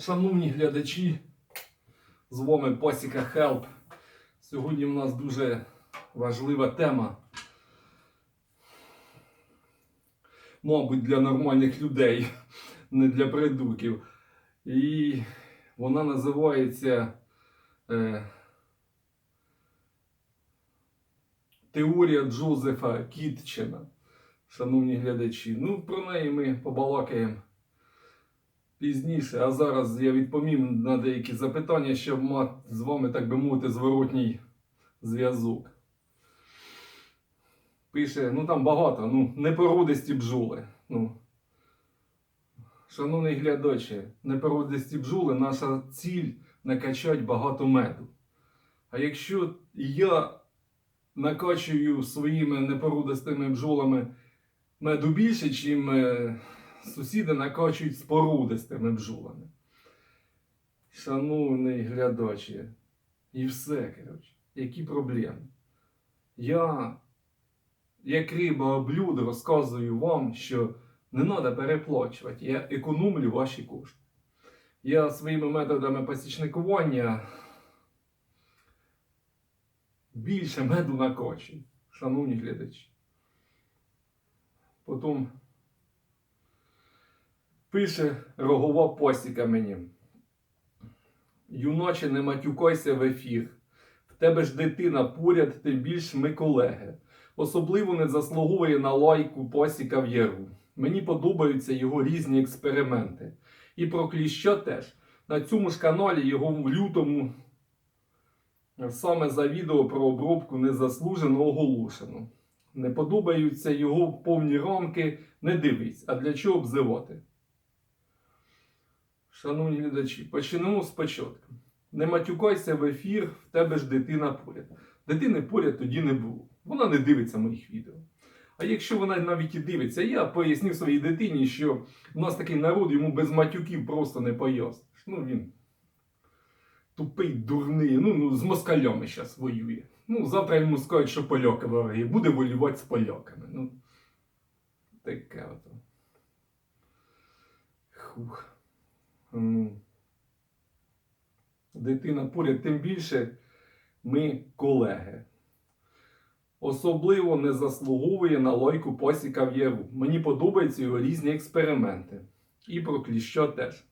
Шановні глядачі, з вами Посіка Хелп. Сьогодні в нас дуже важлива тема. Мабуть, для нормальних людей, не для придурків. І вона називається е, Теорія Джозефа Кітчена. Шановні глядачі. Ну, про неї ми побалакаємо пізніше, а зараз я відповім на деякі запитання, щоб мати з вами, так би мовити, зворотній зв'язок. Пише, ну там багато, ну, непородисті бджоли. Ну. Шановний глядачі, непородисті бджоли, наша ціль накачати багато меду. А якщо я накачую своїми непородистими бджолами меду більше, ніж сусіди накачують з породистими бджолами. Шановний глядачі, і все, коротше, які проблеми. Я, як риба об блюд, розказую вам, що не треба переплачувати. Я економлю ваші кошти. Я своїми методами пасічникування більше меду накачую, шановні глядачі. Потім пише рогова посіка мені. Юначе не матюкайся в ефір. В тебе ж дитина поряд, тим більш ми колеги. Особливо не заслуговує на лайку посіка в яру. Мені подобаються його різні експерименти. І про кліща теж. На цьому ж каналі його в лютому саме за відео про обробку незаслужено оголошено. Не подобаються його повні рамки, не дивись. А для чого обзивати? Шановні глядачі, почнемо спочатку. Не матюкайся в ефір, в тебе ж дитина поряд. Дитини поряд тоді не було. Вона не дивиться моїх відео. А якщо вона навіть і дивиться, я пояснив своїй дитині, що в нас такий народ, йому без матюків просто не поясниш. Ну він тупий, дурний, ну, ну з москалями зараз воює. Ну, завтра йому скажуть, що поляки вороги, буде воювати з поляками. Ну, таке ото. Хух. Дитина поряд, тим більше ми колеги. Особливо не заслуговує на лойку посіка в Єву. Мені подобаються його різні експерименти. І про кліща теж.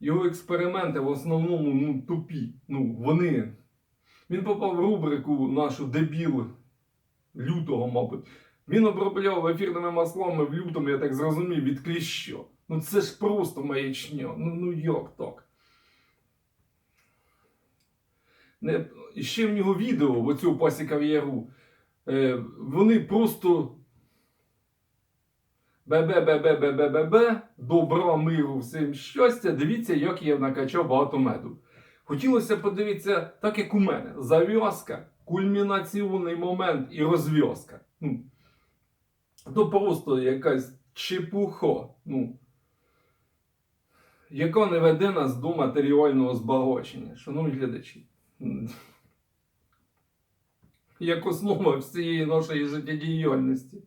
Його експерименти в основному ну, тупі. Ну, вони. Він попав в рубрику нашу дебіл лютого, мабуть. Він обробляв ефірними маслами в лютому, я так зрозумів, від кліща. Ну це ж просто маячня. Ну, ну як так? Не, ще в нього відео, в оцього пасіка в яру, е, вони просто бе-бе-бе-бе-бе-бе-бе, добра, миру, всім щастя. Дивіться, як я накачав багато меду. Хотілося подивитися, так як у мене, зав'язка, кульмінаційний момент і розв'язка. Ну, то просто якась чепуха, ну, яка не веде нас до матеріального збагачення. Шановні глядачі. Як основа всієї нашої життєдіяльності.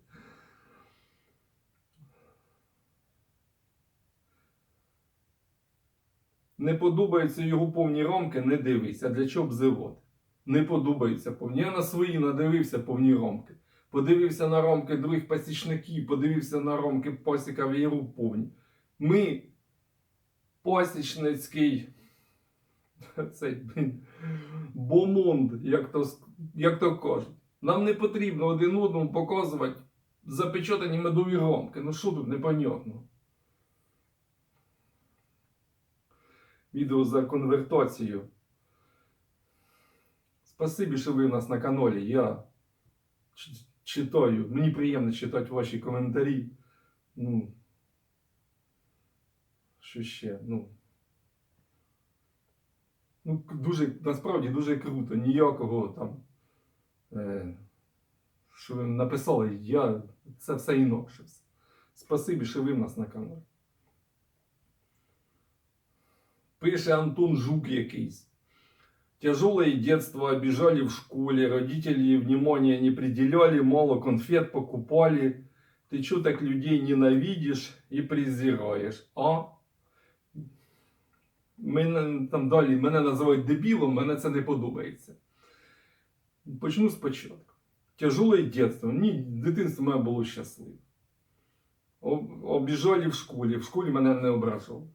Не подобаються його повні рамки, не дивись. А для чого обзивати? Не подобаються повні. Я на свої надивився повні рамки. Подивився на рамки других пасічників, подивився на рамки пасіка в Єру повні. Ми пасічницький цей бомонд, як то, як то кажуть. Нам не потрібно один одному показувати запечатані медові рамки. Ну що тут непонятно? Відео за конвертацію. Спасибі, що ви у нас на каналі. Я читаю. Мені приємно читати ваші коментарі. Ну. Що ще? Ну. Ну, дуже, насправді дуже круто. Ніякого там. Е, що ви написали, я це все інакше. Спасибі, що ви в нас на каналі. Пише Антон Жук якийсь. Тяжелое детство обижали в школе, родители внимания не пределяли, мало конфет покупали. Ты что так людей ненавидишь и презираешь, а? Мене там далі мене називають дебілом, мене це не подобається. Почну спочатку. Тяжеле дитинство. Ні, дитинство моє було щасливе. Об- Обіжали в школі, в школі мене не ображали.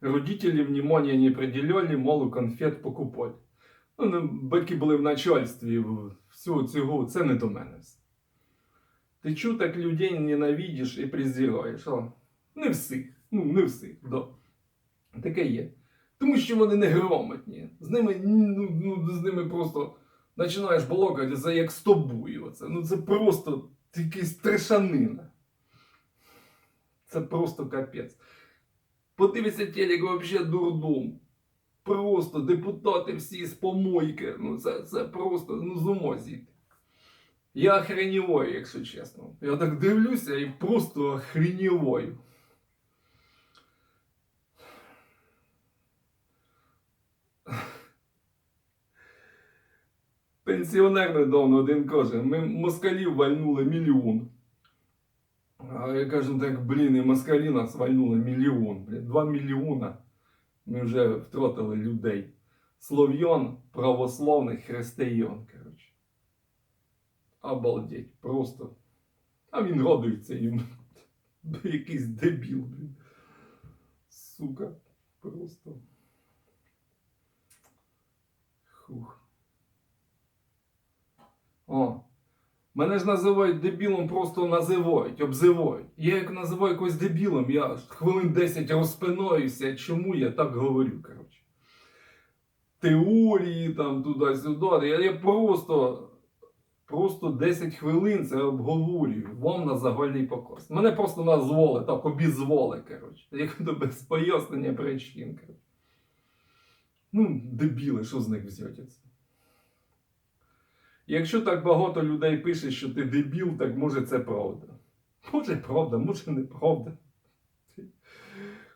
Родителі внимания не приділяли, мало конфет покупати. Ну, батьки були в начальстві, всього цього, це не до мене. Ти чого так людей ненавидиш і презираєш? Не всіх. Ну, не всіх, да. Таке є. Тому що вони неграмотні. З ними, ну, ну, з ними просто починаєш балакати це як з тобою. Оце. Ну це просто якась трешанина. Це просто капець. Подивися телек вообще дурдом. Просто депутати всі з помойки. Ну це, це просто ну, з ума зійти. Я охреніваю, якщо чесно. Я так дивлюся і просто охреніваю. Пенсіонер недавно один каже, ми москалів вальнули мільйон. А я кажу, так, блін, і москалі нас вальнули мільйон. Два мільйона. Ми вже втратили людей. Слов'ян, православних християн, коротше. Обалдеть, просто. А він радується йому. Якийсь дебіл, блін. Сука, просто. Хух. О. Мене ж називають дебілом, просто називають, обзивають. Я як називаю якось дебілом, я хвилин 10 розпинаюся, чому я так говорю, коротше. Теорії там туди-сюди. Я, я просто, просто 10 хвилин це обговорюю вам на загальний показ. Мене просто назвали, так обізвали, коротше. Як то без пояснення причин. коротше. Ну, дебіли, що з них взяти? Якщо так багато людей пише, що ти дебіл, так може це правда. Може правда, може неправда.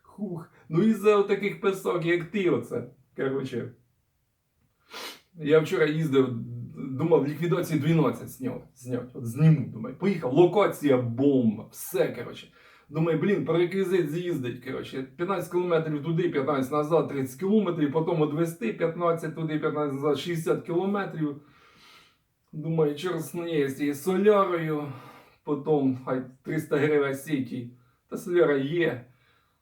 Хух. Ну і за таких писок, як ти, оце. Коротше. Я вчора їздив, думав, ліквідації 12 зняв. Знять. От зніму, думаю. Поїхав, локація бомба, все, коротше. Думаю, блін, по реквізит з'їздить, коротше. 15 кілометрів туди, 15 назад, 30 кілометрів, потім одвести 15 туди, 15 назад, 60 кілометрів. Думаю, через неї з цією солярою, потім хай 300 гривень сіті, та соляра є.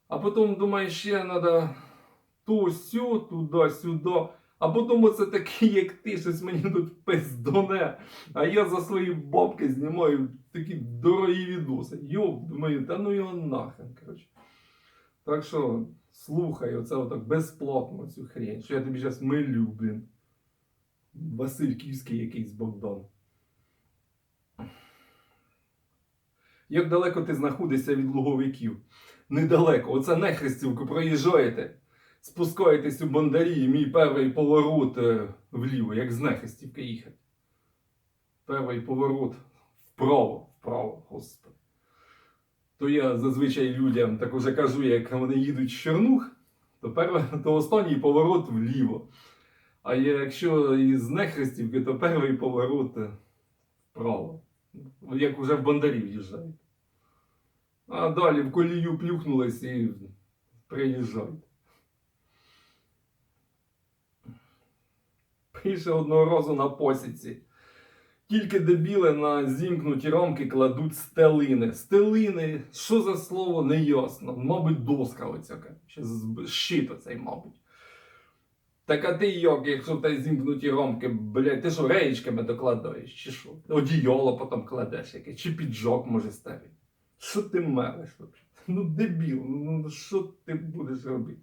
А потім, думаю, ще треба то сю, туди-сюди. А потім оце такий, як ти, щось мені тут пиздоне. А я за свої бабки знімаю такі дорогі відоси. Йоп, думаю, та ну його нахрен, коротше. Так що слухай, оце отак безплатно цю хрень, що я тобі зараз милю, блін. Василь Київський якийсь Богдан. Як далеко ти знаходишся від луговиків? Недалеко. Оце Нехрестівку проїжджаєте, спускаєтесь у Бондарі, мій перший поворот е, вліво, як з Нехрестівки їхати. Перший поворот вправо, вправо, господи. То я зазвичай людям так уже кажу, як вони їдуть з Чернух, то, перший, то останній поворот вліво. А якщо із Нехрестівки, то перший поворот е, вправо. Як уже в Бондарі в'їжджають. А далі в колію плюхнулись і приїжджають. Пише одного разу на посіці. Тільки дебіли на зімкнуті рамки кладуть стелини. Стелини, що за слово, не ясно. Мабуть, доска оця. Щит оцей, мабуть. Так а ти як, якщо в тебе зімкнуті ромки, блядь, ти що реєчками докладаєш, чи що? Одіяло потім кладеш якесь, чи піджак може старий. Що ти вообще? Ну дебіл, ну що ти будеш робити?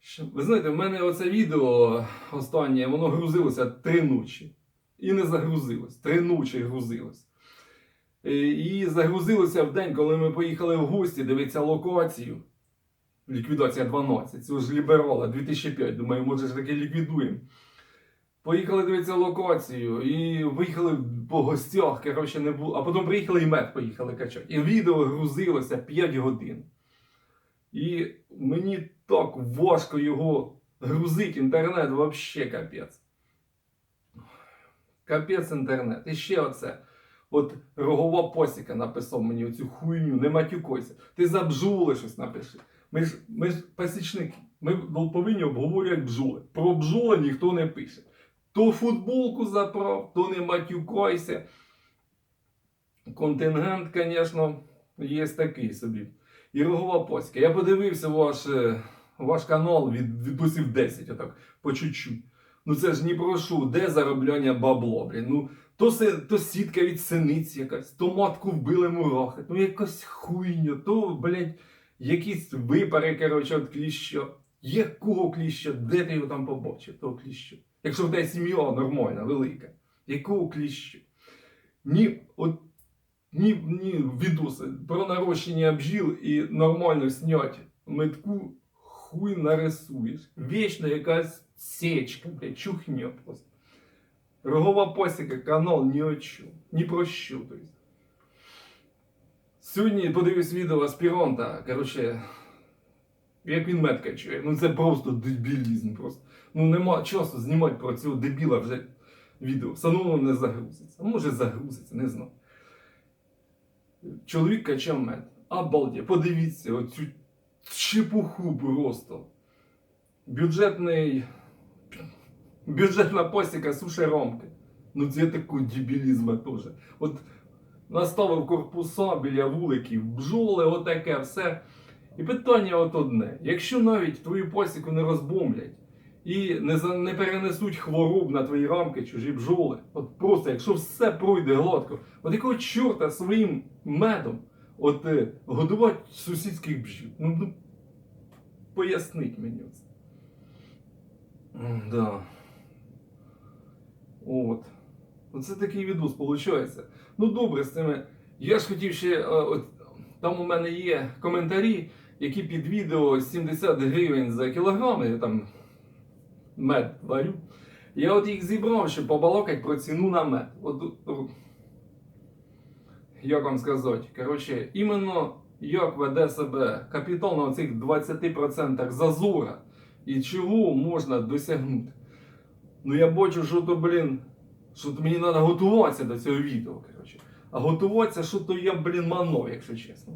Що? Ви знаєте, в мене оце відео останнє, воно грузилося три ночі. І не загрузилось. Три ночі грузилось. Е, І загрузилося в день, коли ми поїхали в гості дивитися локацію. Ліквідація 12, цього ж ліберала 2005. Думаю, може ж таки ліквідуємо. Поїхали дивитися локацію і виїхали по гостях, коротше, не було. А потім приїхали і мед поїхали качати. І відео грузилося 5 годин. І мені так важко його грузити, інтернет взагалі капець. Капець інтернет. І ще оце. От рогова посіка написав мені оцю хуйню, не матюкойся. Ти забжули щось напиши. Ми ж, ми ж пасічники. Ми повинні обговорювати бджоли. Про бджоли ніхто не пише. То футболку заправ, то не матюкайся. Контингент, звісно, є такий собі. І рогова поська. Я подивився ваш, е, ваш канал від відпустив 10, отак, по чуть-чуть. Ну це ж ні про що, де заробляння бабло, блін. Ну, то, то сітка від синиць якась, то матку вбили мурахи, ну якась хуйня, то, блядь, якісь випари, коротше, від кліща. Якого кліща? Де ти його там побачив, того кліща? Якщо в тебе сім'я нормальна, велика. Якого кліща? Ні, от, ні, ні відоси про нарощення бджіл і нормально снять метку хуй нарисуєш. Вічно якась сечка, блядь, чухня просто. Рогова посіка, канал ні о чому, ні про що. Тобто. Сьогодні подивився відео аспіранта, коротше, як він мед качує. Ну це просто дебілізм. Просто. Ну нема часу знімати про цього дебіла вже відео. Все не загрузиться. Може загрузиться, не знаю. Чоловік качав мед. Обалдє, подивіться оцю чепуху просто. Бюджетний. Бюджетна посіка суші ромки. Ну це такий дебілізм теж. От наставив корпуса біля вуликів, бджоли, отаке все. І питання от одне: якщо навіть твою посіку не розбомблять і не, за- не перенесуть хвороб на твої рамки чужі бджоли, от просто якщо все пройде гладко, от якого чорта своїм медом от е, годувати сусідських бджіл? Ну, ну поясніть мені це. Да. От. Оце такий відос виходить. Ну добре з цими. Я ж хотів ще. е, От, там у мене є коментарі, які під відео 70 гривень за кілограм, я там мед варю. Я от їх зібрав, щоб побалакати про ціну на мед. От, як вам сказати? Коротше, іменно як веде себе капітал на цих 20% зазора і чого можна досягнути. Ну я бачу, що то, блін, що мені треба готуватися до цього відео, коротше. А готуватися, що то я, блін, манов, якщо чесно.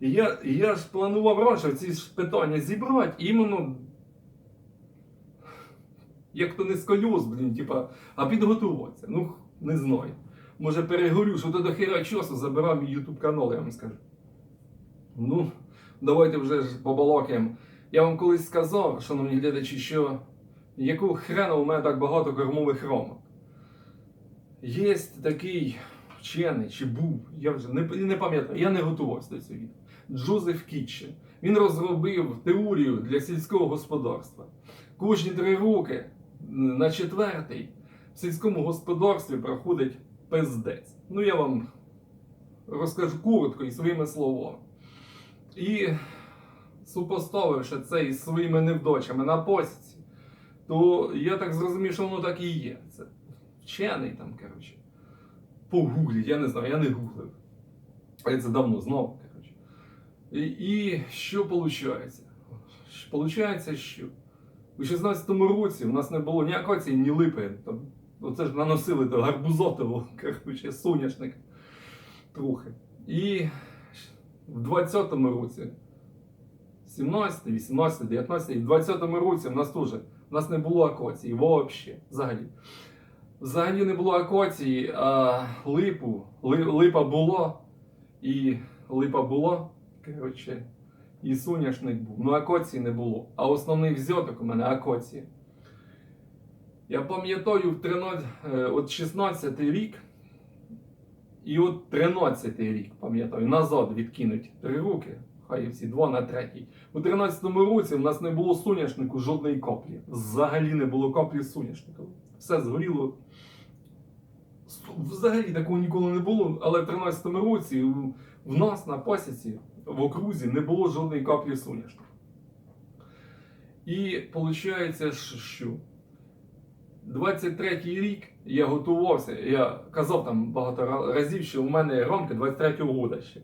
І я, я ж планував раніше ці ж питання зібрати, іменно. Як то не скольоз, блін, типа, а підготуватися. Ну, не знаю. Може перегорю, що то до хера часу забирав мій ютуб канал, я вам скажу. Ну, давайте вже ж побалакаємо. Я вам колись сказав, шановні глядачі, що яку хрена у мене так багато кормових ромок. Є такий вчений, чи був, я вже не, не пам'ятаю, я не готувався до цього відео. Джозеф Кітчен. Він розробив теорію для сільського господарства. Кожні три роки на четвертий в сільському господарстві проходить пиздець. Ну я вам розкажу коротко і своїми словами. І супоставивши це із своїми невдачами на посіці, то я так зрозумів, що воно так і є. Це вчений там, коротше. Погугліть, я не знаю, я не гуглив. Я це давно знав, коротше. І, і що виходить? Получається, що у 16-му році у нас не було ні акації, ні липи. Там, оце ж наносили до гарбузотового, коротше, соняшник трохи. І в 20-му році, 17, 18, 19, і в 20-му році в нас теж у нас не було акації, взагалі, взагалі. Не було акації, а липу, ли- липа була, і липа була, коротше, і соняшник був. Ну, акації не було. А основний взяток у мене акація. Я пам'ятаю, в 13, е, от 16 рік і от 13 рік, пам'ятаю, назад відкинуть три роки, хай всі два на третій. У 13-му році в нас не було соняшнику жодної каплі. Взагалі не було каплі соняшника. Все згоріло. Взагалі такого ніколи не було, але в 13-му році в нас на пасіці в окрузі не було жодної каплі соняшника. І виходить, що 23-й рік я готувався, я казав там багато разів, що у мене рамки 23-го року ще.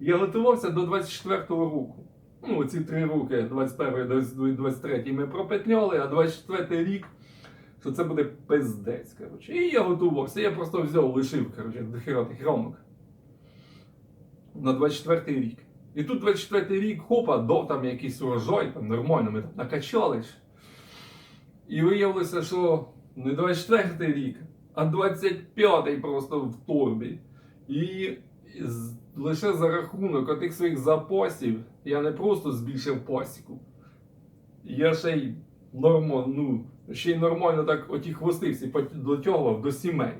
Я готувався до 24-го року. Ну, ці три роки, 21 до 23 ми пропетляли, а 24 рік, що це буде пиздець. Коротше. І я готувався. Я просто взяв, лишив коротше, до рамок. На 24 рік. І тут 24 рік, хопа, дав там якийсь урожай, там нормально, ми там накачали. І виявилося, що не 24 рік, а 25-й просто в торбі. І лише за рахунок отих своїх запасів я не просто збільшив пасіку. Я ще й нормально, ну, ще й нормально так оті хвости всі дотягував до сімей.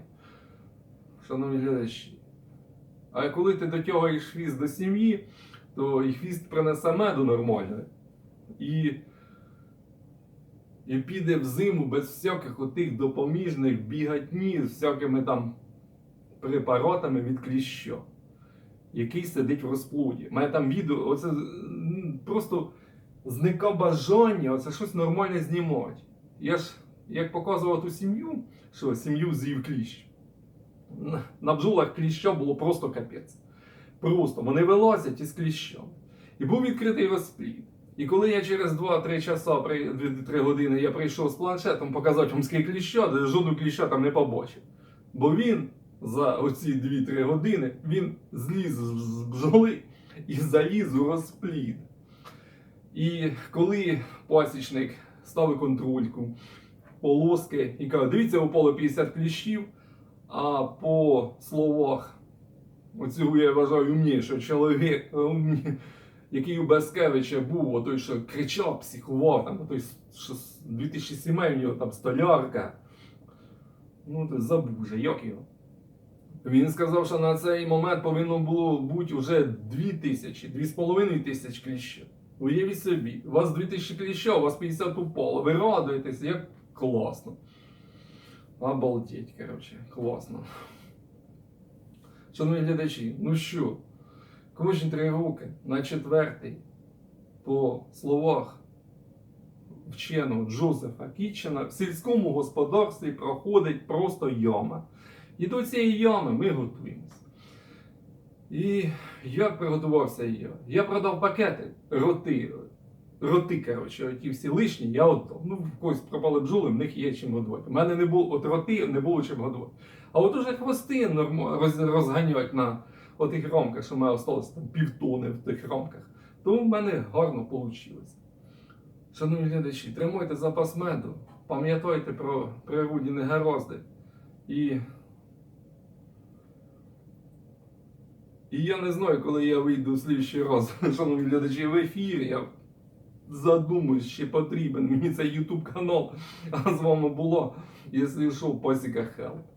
Шановні глядачі. А коли ти дотягуєш хвіст до сім'ї, то і хвіст принесе меду нормально. І, і піде в зиму без всяких отих допоміжних бігатні з всякими там препаратами від кліща, який сидить в розплоді. У мене там відео, оце просто зника бажання, оце щось нормальне знімати. Я ж як показував ту сім'ю, що сім'ю з'їв кліщ. На- бджолах кліща було просто капець. Просто вони вилазять із кліщом. І був відкритий розплід. І коли я через 2-3 часа, 3 години я прийшов з планшетом показати вам кліща, де жодного кліща там не побачив. Бо він за оці 2-3 години він зліз з бджоли і заліз у розплід. І коли пасічник ставив контрольку, полоски і каже, дивіться, упало 50 кліщів, а по словах оцього я вважаю умнішого чоловіка, умні- який у Баскевича був, отой, що кричав, психував, там, той, що з 2007 у нього там столярка. Ну, ти забув вже, як його. Він сказав, що на цей момент повинно було бути вже 2 тисячі, 2,5 тисяч кліщів. Уявіть собі, у вас 2000 кліща, у вас 50 упало. Ви радуєтеся, як класно. Обалдеть, коротше, класно. Шановні глядачі, ну що, кожні три роки на четвертий, по словах вченого Джозефа Кітчена, в сільському господарстві проходить просто яма. І до цієї ями ми готуємося. І як приготувався я? Я продав пакети, роти, роти, коротше, ті всі лишні, я отдав. Ну, когось пропали бджоли, в них є чим годувати. У мене не було, от роти не було чим годувати. А от уже хвости роз, розганять на отих рамках, що в мене осталось там півтони в тих рамках. Тому в мене гарно вийшло. Шановні глядачі, тримайте запас меду, пам'ятайте про природні негаразди. І І я не знаю, коли я вийду в слідчий раз, шановні глядачі, в ефір. Я задумуюсь, чи потрібен мені цей ютуб канал. А з вами було, якщо що, Пасіка Хелп.